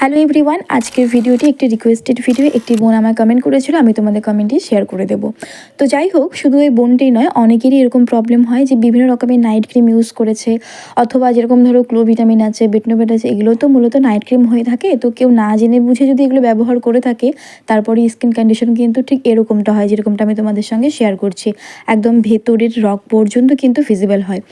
Hello everyone আজকের ভিডিওটি একটি রিকোয়েস্টেড ভিডিও একটি বোন আমার কমেন্ট করেছিল, আমি তোমাদের কমেন্টটি শেয়ার করে দেবো। তো যাই হোক, শুধু এই বোনটি নয়, অনেকেরই এরকম প্রবলেম হয় যে বিভিন্ন রকমের নাইট ক্রিম ইউজ করেছে, অথবা যেরকম ধরো ক্লো ভিটামিন আছে বেটনোভেট আছে, এগুলো তো মূলত নাইট ক্রিম হয়ে থাকে। তো কেউ না জেনে বুঝে যদি এগুলো ব্যবহার করে থাকে, তারপরে স্কিন কন্ডিশন কিন্তু ঠিক এরকমটা হয়, যেরকমটা আমি তোমাদের সঙ্গে শেয়ার করছি। একদম ভেতরের রক পর্যন্ত কিন্তু ভিজিবল হয়।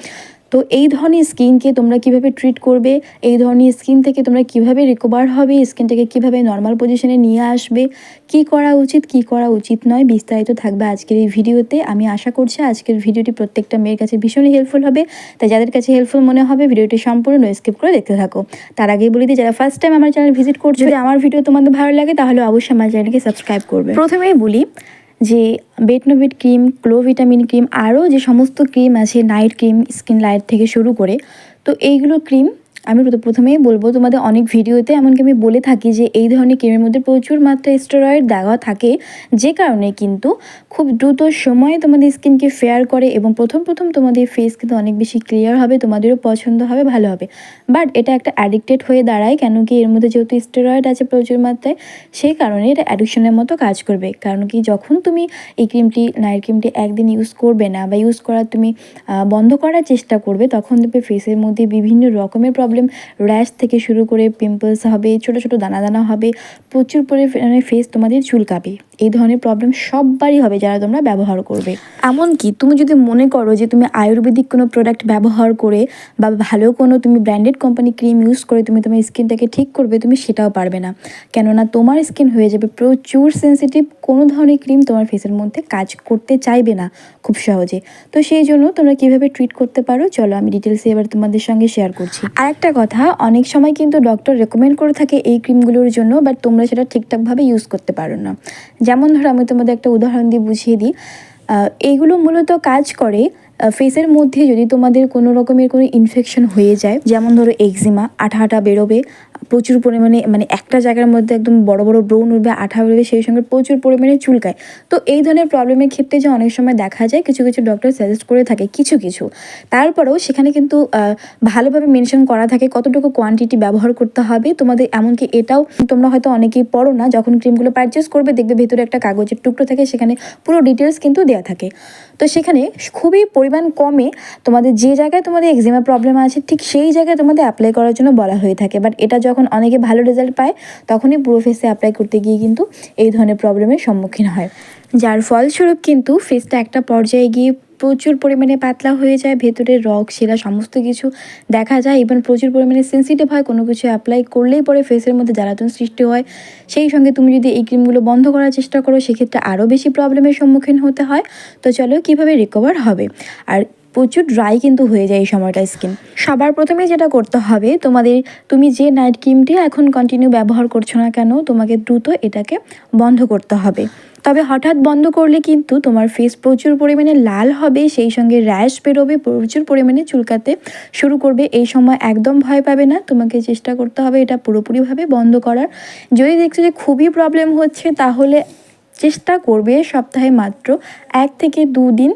তো এই ধরনের স্কিনকে তোমরা কীভাবে ট্রিট করবে? এই ধরনের স্কিন থেকে তোমরা কীভাবে রিকভার হবে? স্কিনটাকে কীভাবে নর্মাল পজিশনে নিয়ে আসবে? কি করা উচিত, কি করা উচিত নয় বিস্তারিত থাকবে আজকের এই ভিডিওতে। আমি আশা করছি আজকের ভিডিওটি প্রত্যেকটা মেয়ের কাছে ভীষণই হেল্পফুল হবে। তাই যাদের কাছে হেল্পফুল মনে হবে, ভিডিওটি সম্পূর্ণ স্কিপ করে দেখতে থাকো। তার আগেই বলি যারা ফার্স্ট টাইম আমার চ্যানেল ভিজিট করছে, যদি আমার ভিডিও তোমাদের ভালো লাগে, তাহলে অবশ্যই আমার চ্যানেলকে সাবস্ক্রাইব করবে। প্রথমেই বলি যে বেটনোভিট ক্রিম ক্লো ভিটামিন ক্রিম আরও যে সমস্ত ক্রিম আছে নাইট ক্রিম স্কিন লাইট থেকে শুরু করে, তো এইগুলো ক্রিম আমি প্রথ- প্রথমেই বলব, তোমাদের অনেক ভিডিওতে এমনকি আমি বলে থাকি যে এই ধরনের ক্রিমের মধ্যে প্রচুর মাত্রায় স্টেরয়েড দেওয়া থাকে। যে কারণে কিন্তু খুব দ্রুত সময়ে তোমাদের স্কিনকে ফেয়ার করে এবং প্রথম প্রথম তোমাদের ফেস কিন্তু অনেক বেশি ক্লিয়ার হবে, তোমাদেরও পছন্দ হবে, ভালো হবে। বাট এটা একটা অ্যাডিক্টেড হয়ে দাঁড়ায়, কেন কি এর মধ্যে যেহেতু স্টেরয়েড আছে প্রচুর মাত্রায়, সেই কারণে এটা অ্যাডিকশনের মতো কাজ করবে। কারণ কি যখন তুমি এই ক্রিমটি নাইট ক্রিমটি একদিন ইউজ করবে না বা ইউজ করার তুমি বন্ধ করার চেষ্টা করবে, তখন দেখবে ফেসের মধ্যে বিভিন্ন রকমের প্রবলেম র্যাশ থেকে শুরু করে পিম্পলস হবে, ছোট ছোট দানা দানা হবে, প্রচুর পরিমাণে ফেস তোমাদের চুলকাবে। এই ধরনের প্রবলেম সববারই হবে যারা তোমরা ব্যবহার করবে। এমনকি তুমি যদি মনে করো যে তুমি আয়ুর্বেদিক কোনো প্রোডাক্ট ব্যবহার করে বা ভালো কোনো তুমি ব্র্যান্ডেড কোম্পানি ক্রিম ইউজ করে তুমি তোমার স্কিনটাকে ঠিক করবে, তুমি সেটাও পারবে না। কেননা তোমার স্কিন হয়ে যাবে প্রচুর সেন্সিটিভ কোনো ধরনের ক্রিম তোমার ফেসের মধ্যে কাজ করতে চাইবে না খুব সহজে। তো সেই জন্য তোমরা কীভাবে ট্রিট করতে পারো, চলো আমি ডিটেলসে এবার তোমাদের সঙ্গে শেয়ার করছি। আর একটা কথা, অনেক সময় কিন্তু ডক্টর রেকমেন্ড করে থাকে এই ক্রিমগুলোর জন্য বাট তোমরা সেটা ঠিকঠাকভাবে ইউজ করতে পারো না। যেমন ধরো আমি তোমাদের একটা উদাহরণ দিয়ে বুঝিয়ে দিই এইগুলো মূলত কাজ করে ফেসের মধ্যে যদি তোমাদের কোনো রকমের কোনো ইনফেকশন হয়ে যায়, যেমন ধরো এক্সিমা আঠা আঠা বেরোবে প্রচুর পরিমাণে মানে একটা জায়গার মধ্যে একদম বড় বড় ব্রণ উঠবে, আঠা উঠবে, সেই সঙ্গে প্রচুর পরিমাণে চুলকায়। তো এই ধরনের প্রবলেমের ক্ষেত্রে যে অনেক সময় দেখা যায়, কিছু কিছু ডক্টর সাজেস্ট করে থাকে কিছু কিছু। তারপরেও সেখানে কিন্তু ভালোভাবে মেনশন করা থাকে কতটুকু কোয়ান্টিটি ব্যবহার করতে হবে। তোমাদের এমনকি এটাও তোমরা হয়তো অনেকেই পড়ো না, যখন ক্রিমগুলো পারচেস করবে, দেখবে ভেতরে একটা কাগজের টুকরো থাকে, সেখানে পুরো ডিটেলস কিন্তু দেওয়া থাকে। তো সেখানে খুবই পরিমাণ কমে তোমাদের যে জায়গায় তোমাদের এক্সিমা প্রবলেম আছে, ঠিক সেই জায়গায় তোমাদের অ্যাপ্লাই করার জন্য বলা হয়ে থাকে। বাট এটা যখন অনেকে ভালো রেজাল্ট পায়, তখনই পুরো ফেসে অ্যাপ্লাই করতে গিয়ে কিন্তু এই ধরনের প্রবলেমের সম্মুখীন হয়। যার ফলস্বরূপ কিন্তু ফেসটা একটা পর্যায়ে গিয়ে প্রচুর পরিমাণে পাতলা হয়ে যায়, ভেতরের রক শিলা, সমস্ত কিছু দেখা যায়। এবং প্রচুর পরিমাণে সেন্সিটিভ হয়, কোনো কিছু অ্যাপ্লাই করলেই পরে ফেসের মধ্যে জ্বালাতন সৃষ্টি হয়। সেই সঙ্গে তুমি যদি এই ক্রিমগুলো বন্ধ করার চেষ্টা করো, সেক্ষেত্রে আরও বেশি প্রবলেমের সম্মুখীন হতে হয়। তো চলো, কীভাবে রিকভার হবে? আর প্রচুর ড্রাই কিন্তু হয়ে যায় এই সময়টা স্কিন সবার প্রথমে যেটা করতে হবে, তোমাদের তুমি যে নাইট ক্রিমটি এখন কন্টিনিউ ব্যবহার করছ না কেন, তোমাকে দ্রুত এটাকে বন্ধ করতে হবে। তবে হঠাৎ বন্ধ করলে কিন্তু তোমার ফেস প্রচুর পরিমাণে লাল হবে, সেই সঙ্গে র্যাশ বেরোবে, প্রচুর পরিমাণে চুলকাতে শুরু করবে। এই সময় একদম ভয় পাবে না, তোমাকে চেষ্টা করতে হবে এটা পুরোপুরিভাবে বন্ধ করার। যদি দেখছ যে খুবই প্রবলেম হচ্ছে, তাহলে চেষ্টা করবে সপ্তাহে মাত্র এক থেকে দুদিন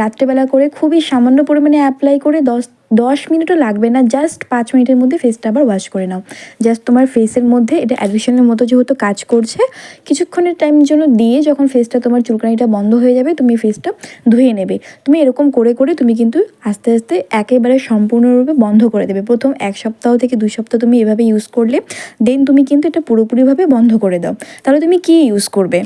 রাত্রেবেলা করে খুবই সামান্য পরিমাণে অ্যাপ্লাই করে দশ দশ মিনিটও লাগবে না জাস্ট পাঁচ মিনিটের মধ্যে ফেসটা আবার ওয়াশ করে নাও। জাস্ট তোমার ফেসের মধ্যে, এটা অ্যাডিশনের মতো যেহেতু কাজ করছে, কিছুক্ষণের টাইমের জন্য দিয়ে যখন ফেসটা তোমার চুলকানিটা বন্ধ হয়ে যাবে, তুমি ফেসটা ধুয়ে নেবে। তুমি এরকম করে করে তুমি কিন্তু আস্তে আস্তে একেবারে সম্পূর্ণরূপে বন্ধ করে দেবে। প্রথম এক সপ্তাহ থেকে দুই সপ্তাহ তুমি এভাবে ইউজ করলে দেন তুমি কিন্তু এটা পুরোপুরিভাবে বন্ধ করে দাও। তাহলে তুমি কি ইউজ করবে?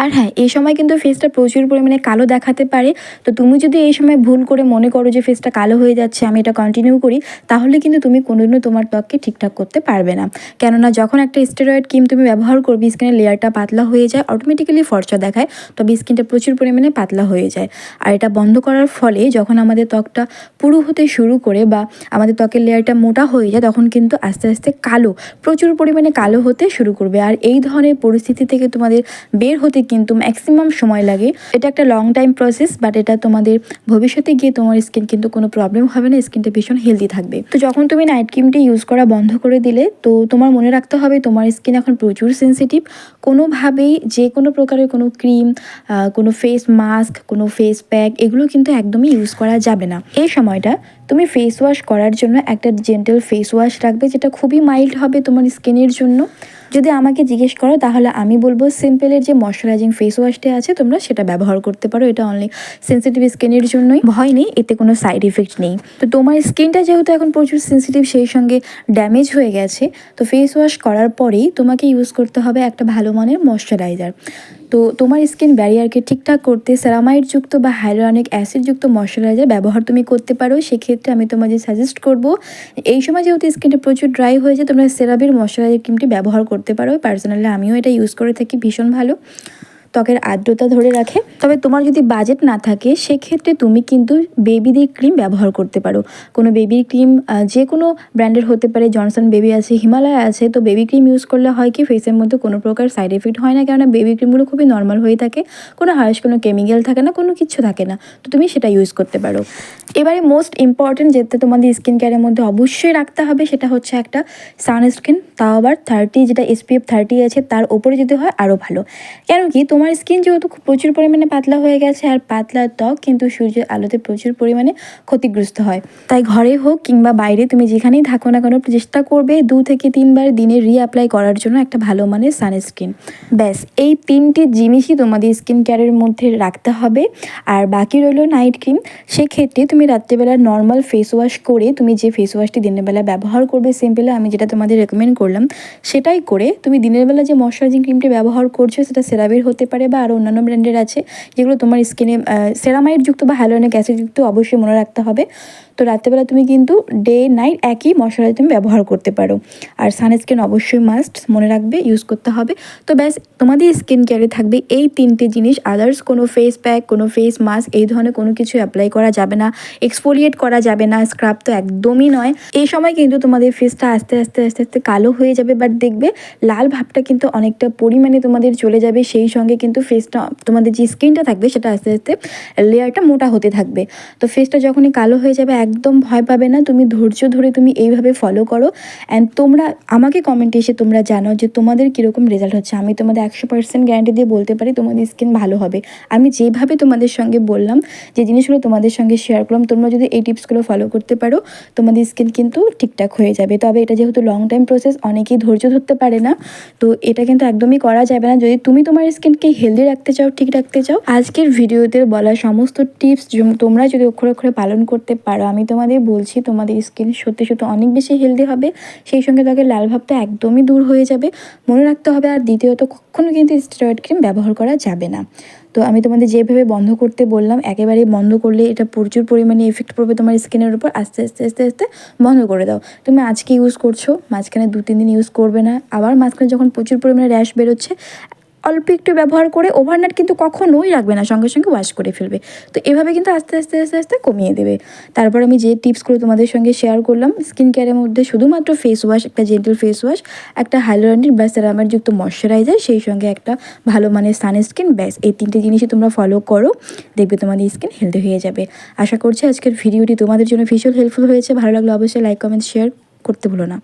আর হ্যাঁ এই সময় কিন্তু ফেসটা প্রচুর পরিমাণে কালো দেখাতে পারে। তো তুমি যদি এই সময় ভুল করে মনে করো যে ফেসটা কালো হয়ে যাচ্ছে, আমি এটা কন্টিনিউ করি, তাহলে কিন্তু তুমি কোনোদিনও তোমার ত্বককে ঠিকঠাক করতে পারবে না। কেননা যখন একটা স্টেরয়েড ক্রিম তুমি ব্যবহার করবে স্কিনের লেয়ারটা পাতলা হয়ে যায় অটোমেটিক্যালি ফর্চা দেখায়, তবে স্কিনটা প্রচুর পরিমাণে পাতলা হয়ে যায়। আর এটা বন্ধ করার ফলে যখন আমাদের ত্বকটা পুরু হতে শুরু করে বা আমাদের ত্বকের লেয়ারটা মোটা হয়ে যায়, তখন কিন্তু আস্তে আস্তে কালো, প্রচুর পরিমাণে কালো হতে শুরু করবে। আর এই ধরনের পরিস্থিতি থেকে তোমাদের বের হতে কিন্তু ম্যাক্সিমাম সময় লাগে। এটা একটা লং টাইম প্রসেস বাট এটা তোমাদের ভবিষ্যতে গিয়ে তোমার স্কিন কিন্তু কোনো প্রবলেম হবে না স্কিনটা ভীষণ হেলদি থাকবে। তো যখন তুমি নাইট ক্রিমটি ইউজ করা বন্ধ করে দিলে, তো তোমার মনে রাখতে হবে তোমার স্কিন এখন প্রচুর সেন্সিটিভ কোনোভাবেই যে কোনো প্রকারের কোনো ক্রিম কোনো ফেস মাস্ক কোনো ফেস প্যাক এগুলো কিন্তু একদমই ইউজ করা যাবে না। এই সময়টা তুমি ফেস ওয়াশ করার জন্য একটা জেন্টেল ফেস ওয়াশ রাখবে, যেটা খুবই মাইল্ড হবে তোমার স্কিনের জন্য। যদি আমাকে জিজ্ঞেস করো, তাহলে আমি বলব সিম্পলের যে ময়শ্চারাইজিং ফেস ওয়াশটি আছে, তোমরা সেটা ব্যবহার করতে পারো। এটা অনলি সেন্সিটিভ স্কিনের জন্যই। ভয় নেই, এতে কোনো সাইড ইফেক্ট নেই। তো তোমার স্কিনটা যেহেতু এখন প্রচুর সেন্সিটিভ সেই সঙ্গে ড্যামেজ হয়ে গেছে, তো ফেস ওয়াশ করার পরেই তোমাকে ইউজ করতে হবে একটা ভালো মানের ময়শ্চারাইজার তো তোমার স্কিন ব্যারিয়ারকে ঠিকঠাক করতে সেরামাইড যুক্ত বা হাইলোরনিক অ্যাসিডযুক্ত ময়শ্চারাইজার ব্যবহার তুমি করতে পারো। সেক্ষেত্রে আমি তোমাদের সাজেস্ট করব, এই সময় যেহেতু স্কিনটা প্রচুর ড্রাই হয়ে যায়, তোমরা সেরাবের ময়শ্চারাইজার ক্রিমটি ব্যবহার করতে পারো। পার্সোনালি আমিও এটা ইউজ করে থাকি, ভীষণ ভালো। ত্বকের আর্দ্রতা ধরে রাখে। তবে তোমার যদি বাজেট না থাকে, সেক্ষেত্রে তুমি কিন্তু বেবিদের ক্রিম ব্যবহার করতে পারো। কোনো বেবির ক্রিম যে কোনো ব্র্যান্ডের হতে পারে জনসন বেবি আছে হিমালয় আছে, তো বেবি ক্রিম ইউজ করলে হয় কি ফেসের মধ্যে কোনো প্রকার সাইড এফেক্ট হয় না। কেননা বেবি ক্রিমগুলো খুবই নর্মাল হয়ে থাকে। কোনো হার্স কোনো কেমিক্যাল থাকে না, কোনো কিছু থাকে না। তো তুমি সেটা ইউজ করতে পারো। এবারে মোস্ট ইম্পর্টেন্ট যেটা তোমাদের স্কিন কেয়ারের মধ্যে অবশ্যই রাখতে হবে, সেটা হচ্ছে একটা সানস্ক্রিন তাও আবার থার্টি যেটা এসপিএফ থার্টি আছে, তার ওপরে যদি হয় আরও ভালো। কেন কি, তোমার তোমার স্কিন যেহেতু প্রচুর পরিমাণে পাতলা হয়ে গেছে আর পাতলা ত্বক, কিন্তু সূর্যের আলোতে প্রচুর পরিমাণে ক্ষতিগ্রস্ত হয়। তাই ঘরে হোক কিংবা বাইরে তুমি যেখানেই থাকো না কেন, চেষ্টা করবে দু থেকে তিনবার দিনে রিঅ্যাপ্লাই করার জন্য একটা ভালো মানের সানস্ক্রিন ব্যাস, এই তিনটি জিনিসই তোমাদের স্কিন কেয়ারের মধ্যে রাখতে হবে। আর বাকি রইল নাইট ক্রিম সেক্ষেত্রে তুমি রাত্রেবেলা নর্মাল ফেস ওয়াশ করে তুমি যে ফেস ওয়াশটি দিনের বেলা ব্যবহার করবে সিম্পলে আমি যেটা তোমাদের রেকমেন্ড করলাম, সেটাই করে তুমি দিনের বেলা যে ময়শ্চারাইজিং ক্রিমটি ব্যবহার করছ, সেটা সেরাবির হতে পারে বা আরও অন্যান্য ব্র্যান্ডের আছে, যেগুলো তোমার স্কিনে সেরামাইড যুক্ত বা হ্যালোনিক অ্যাসিড যুক্ত অবশ্যই মনে রাখতে হবে। তো রাত্রেবেলা তুমি কিন্তু ডে নাইট একই মশলায় তুমি ব্যবহার করতে পারো। আর সানস্ক্রিন অবশ্যই মাস্ট মনে রাখবে ইউজ করতে হবে। তো ব্যাস, তোমাদের স্কিন কেয়ারে থাকবে এই তিনটে জিনিস। আদার্স কোনো ফেস প্যাক কোনো ফেস মাস্ক এই ধরনের কোনো কিছু অ্যাপ্লাই করা যাবে না। এক্সফোলিয়েট করা যাবে না স্ক্রাব তো একদমই নয়। এই সময় কিন্তু তোমাদের ফেসটা আস্তে আস্তে আস্তে আস্তে কালো হয়ে যাবে। বাট দেখবে, লাল ভাবটা কিন্তু অনেকটা পরিমাণে তোমাদের চলে যাবে। সেই সঙ্গে কিন্তু ফেসটা তোমাদের যে স্কিনটা থাকবে সেটা আস্তে আস্তে লেয়ারটা মোটা হতে থাকবে। তো ফেসটা যখনই কালো হয়ে যাবে, একদম ভয় পাবে না। তুমি ধৈর্য ধরে তুমি এইভাবে ফলো করো। অ্যান্ড তোমরা, আমাকে কমেন্টে এসে তোমরা জানো যে তোমাদের কীরকম রেজাল্ট হচ্ছে। আমি তোমাদের একশো পার্সেন্ট গ্যারান্টি দিয়ে বলতে পারি তোমাদের স্কিন ভালো হবে। আমি যেভাবে তোমাদের সঙ্গে বললাম, যে জিনিসগুলো তোমাদের সঙ্গে শেয়ার করলাম, তোমরা যদি এই টিপসগুলো ফলো করতে পারো, তোমাদের স্কিন কিন্তু ঠিকঠাক হয়ে যাবে। তবে এটা যেহেতু লং টাইম প্রসেস অনেকেই ধৈর্য ধরতে পারে না। তো এটা কিন্তু একদমই করা যাবে না। যদি তুমি তোমার স্কিনকে হেলদি রাখতে চাও, ঠিক রাখতে চাও, আজকের ভিডিওতে বলা সমস্ত টিপস তোমরা যদি অক্ষরে অক্ষরে পালন করতে পারো, আমি তোমাদের বলছি তোমাদের স্কিন সত্যি সত্যি অনেক বেশি হেলদি হবে, সেই সঙ্গে তাকে লাল ভাবটা একদমই দূর হয়ে যাবে, মনে রাখতে হবে আর দ্বিতীয়ত কখনো কিন্তু স্টেরয়েড ক্রিম ব্যবহার করা যাবে না। তো আমি তোমাদের যেভাবে বন্ধ করতে বললাম একেবারেই বন্ধ করলে এটা প্রচুর পরিমাণে এফেক্ট পড়বে তোমার স্কিনের উপর, আস্তে আস্তে আস্তে আস্তে বন্ধ করে দাও। তুমি আজকে ইউজ করছ, মাঝখানে দু, তিন দিন ইউজ করবে না, আবার মাঝখানে যখন প্রচুর পরিমাণে র্যাশ বেরোচ্ছে অল্প একটু ব্যবহার করে ওভারনাইট কিন্তু কখনোই রাখবে না, সঙ্গে সঙ্গে ওয়াশ করে ফেলবে। তো এভাবে কিন্তু আস্তে আস্তে আস্তে আস্তে কমিয়ে দেবে। তারপর আমি যে টিপসগুলো তোমাদের সঙ্গে শেয়ার করলাম স্কিন কেয়ারের মধ্যে শুধুমাত্র ফেস ওয়াশ একটা জেন্টেল ফেস ওয়াশ একটা হাইলোরানিক বা সেরামার যুক্ত ময়শ্চারাইজার সেই সঙ্গে একটা ভালো মানের সানস্ক্রিন ব্যাস। এই তিনটে জিনিসই তোমরা ফলো করো, দেখবে তোমাদের স্কিন হেলদি হয়ে যাবে। আশা করছি আজকের ভিডিওটি তোমাদের জন্য ভীষণ হেল্পফুল হয়েছে। ভালো লাগলে অবশ্যই লাইক কমেন্ট শেয়ার করতে ভুলো না।